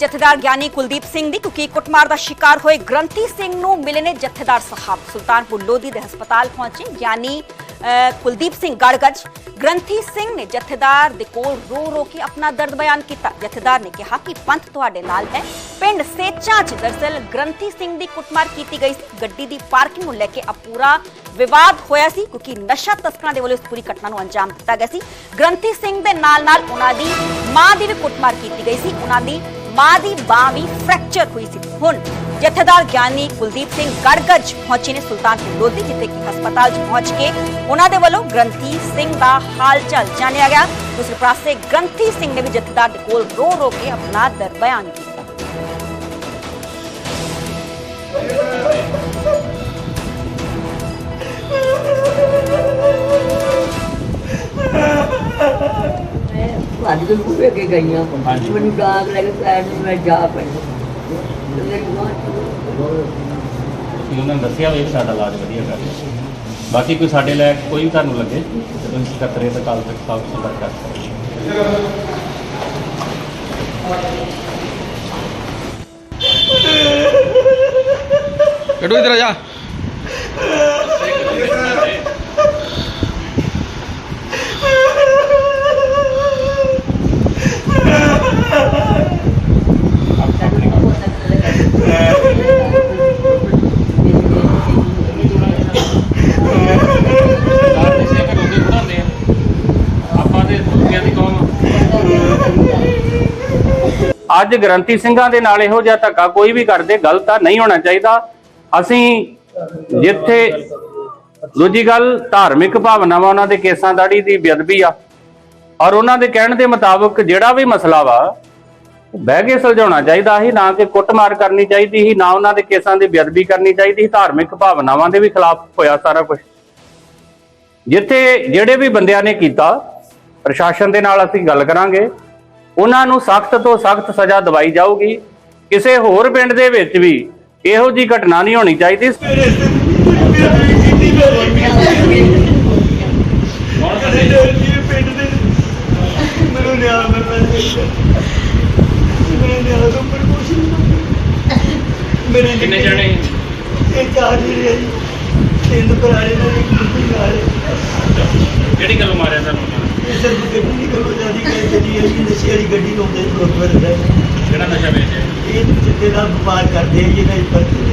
ਜਥੇਦਾਰ ਗਿਆਨੀ ਕੁਲਦੀਪ ਸਿੰਘ ਦੀ ਕਿਉਂਕਿ ਕੁੱਟਮਾਰ ਦਾ ਸ਼ਿਕਾਰ ਹੋਏ ਗ੍ਰੰਥੀ ਸਿੰਘ ਨੂੰ ਮਿਲੇ ਨੇ ਜਥੇਦਾਰ ਸਾਹਿਬ। ਸੁਲਤਾਨਪੁਰ ਲੋਧੀ ਦੇ ਹਸਪਤਾਲ ਪਹੁੰਚੇ ਗਿਆਨੀ ਕੁਲਦੀਪ ਸਿੰਘ ਗੜਗੜ ਗ੍ਰੰਥੀ ਸਿੰਘ ਨੇ ਜਥੇਦਾਰ ਦੇ ਕੋਲ ਰੋ ਰੋ ਕੇ ਆਪਣਾ ਦਰਦ ਬਿਆਨ ਕੀਤਾ। ਜਥੇਦਾਰ ਨੇ ਕਿਹਾ ਕਿ ਪੰਥ ਤੁਹਾਡੇ ਨਾਲ ਹੈ। ਪਿੰਡ ਸੇਚਾਂ 'ਚ ਦਰਸਲ ਗ੍ਰੰਥੀ ਸਿੰਘ ਦੀ ਕੁੱਟਮਾਰ ਕੀਤੀ ਗਈ ਸੀ। ਗੱਡੀ ਦੀ ਪਾਰਕਿੰਗ ਨੂੰ ਲੈ ਕੇ ਆ ਪੂਰਾ ਵਿਵਾਦ ਹੋਇਆ ਸੀ ਕਿਉਂਕਿ ਨਸ਼ਾ ਤਸਕਰਾਂ ਦੇ ਵੱਲੋਂ ਇਸ ਪੂਰੀ ਘਟਨਾ ਨੂੰ ਅੰਜਾਮ ਦਿੱਤਾ ਗਿਆ ਸੀ। ਗ੍ਰੰਥੀ ਸਿੰਘ ਦੇ ਨਾਲ ਨਾਲ ਉਹਨਾਂ ਦੀ ਮਾਂ ਦੀ ਵੀ ਕੁੱਟਮਾਰ ਕੀਤੀ ਗਈ ਸੀ। ਉਹਨਾਂ ਦੀ ਮਾਂ ਦੀ ਬਾਂਹ ਵੀ ਫ੍ਰੈਕਚਰ ਹੋਈ ਸੀ। ਹੁਣ ਜਥੇਦਾਰ ਗਿਆਨੀ ਕੁਲਦੀਪ ਸਿੰਘ ਗੜਗੜ ਪਹੁੰਚੇ ਨੇ ਸੁਲਤਾਨਪੁਰ ਲੋਧੀ, ਜਿੱਥੇ ਕਿ ਹਸਪਤਾਲ 'ਚ ਪਹੁੰਚ ਕੇ ਉਹਨਾਂ ਦੇ ਵੱਲੋਂ ਗ੍ਰੰਥੀ ਸਿੰਘ ਦਾ ਹਾਲ ਚਾਲ ਜਾਣਿਆ ਗਿਆ। ਦੂਸਰੇ ਪਾਸੇ ਗ੍ਰੰਥੀ ਸਿੰਘ ਨੇ ਵੀ ਜਥੇਦਾਰ ਦੇ ਕੋਲ ਰੋ ਰੋ ਕੇ ਆਪਣਾ ਦਰਦ ਬਿਆਨ ਕੀਤਾ। ਅੱਜ ਤੋਂ ਪੂਰੇ ਕੇ ਗਈਆਂ ਮੈਨੂੰ ਡਾਕ ਲੱਗ ਪੈਰ ਨੂੰ ਮੈਂ ਜਾ ਪਈ ਤੇ ਮੇਰੀ ਮਾਂ ਤੁਸੀਂ ਉਹਨਾਂ ਨੂੰ ਦੱਸਿਆ ਵੀ ਸਾਡਾ ਇਲਾਜ ਵਧੀਆ ਕਰ ਰਿਹਾ ਬਾਕੀ ਕੋਈ ਸਾਡੇ ਲੈ ਕੋਈ ਵੀ ਤੁਹਾਨੂੰ ਲੱਗੇ ਤੇ ਤੁਸੀਂ ਸਕੱਤਰੇ ਤੇ ਕਾਲ ਤੱਕ ਸਾਫ਼ ਸੰਪਰਕ ਕਰ ਸਕਦੇ ਹੋ। ਕੱਢੋ ਇਧਰ ਆ ਜਾ। ਅੱਜ ਗਰੰਟੀ ਸਿੰਘਾਂ ਦੇ ਨਾਲ ਇਹੋ ਜਿਹਾ ਧੱਕਾ ਕੋਈ ਵੀ ਕਰਦੇ ਗਲਤ ਆ ਨਹੀਂ ਹੋਣਾ ਚਾਹੀਦਾ। ਅਸੀਂ ਜਿੱਥੇ ਦੂਜੀ ਗੱਲ, ਧਾਰਮਿਕ ਭਾਵਨਾਵਾਂ ਉਹਨਾਂ ਦੇ ਕੇਸਾਂ ਦਾੜੀ ਦੀ ਬੇਅਦਬੀ ਆ। ਔਰ ਉਹਨਾਂ ਦੇ ਕਹਿਣ ਦੇ ਮੁਤਾਬਕ ਜਿਹੜਾ ਵੀ ਮਸਲਾ ਵਾ, ਬਹਿ ਕੇ ਸੁਲਝਾਉਣਾ ਚਾਹੀਦਾ ਸੀ, ਨਾ ਕਿ ਕੁੱਟਮਾਰ ਕਰਨੀ ਚਾਹੀਦੀ ਸੀ, ਨਾ ਉਹਨਾਂ ਦੇ ਕੇਸਾਂ ਦੀ ਬੇਅਦਬੀ ਕਰਨੀ ਚਾਹੀਦੀ ਸੀ। ਧਾਰਮਿਕ ਭਾਵਨਾਵਾਂ ਦੇ ਵੀ ਖਿਲਾਫ ਹੋਇਆ ਸਾਰਾ ਕੁਝ ਜਿੱਥੇ ਜਿਹੜੇ ਵੀ ਬੰਦਿਆਂ ਨੇ ਕੀਤਾ, ਪ੍ਰਸ਼ਾਸਨ ਦੇ ਨਾਲ ਅਸੀਂ ਗੱਲ ਕਰਾਂਗੇ। ਉਹਨਾਂ ਨੂੰ ਸਖਤ ਤੋਂ ਸਖਤ ਸਜ਼ਾ ਦਵਾਈ ਜਾਊਗੀ। ਕਿਸੇ ਹੋਰ ਪਿੰਡ ਦੇ ਵਿੱਚ ਵੀ ਇਹੋ ਜੀ ਘਟਨਾ ਨਹੀਂ ਹੋਣੀ ਚਾਹੀਦੀ। ਮੇਰੇ ਕਿੰਨੇ ਜਣੇ? ਇਹ ਚਾਰ ਜਿਹੜੇ ਆ ਜੀ। ਤਿੰਨ ਪੁਰਾਣੇ ਨੇ ਇੱਕ ਨਾਲ ਕਿਹੜੀ ਗੱਲ ਮਾਰਿਆ ਤੁਹਾਨੂੰ? ਸਿਰਫ ਗੱਡੀ ਨਹੀਂ ਕਰੋ ਜਾਂਦੀ ਕਿ ਜਿਹੜੀ ਹੈ ਜੀ ਨਸ਼ੇ ਵਾਲੀ ਗੱਡੀ ਗੁਰਦੁਆਰੇ ਦਾ। ਕਿਹੜਾ ਨਸ਼ਾ ਵੇਚਿਆ? ਇਹ ਚਿੱਟੇ ਦਾ ਵਪਾਰ ਕਰਦੇ ਆ ਜਿਹਨਾਂ ਪਰ ਕੋਲ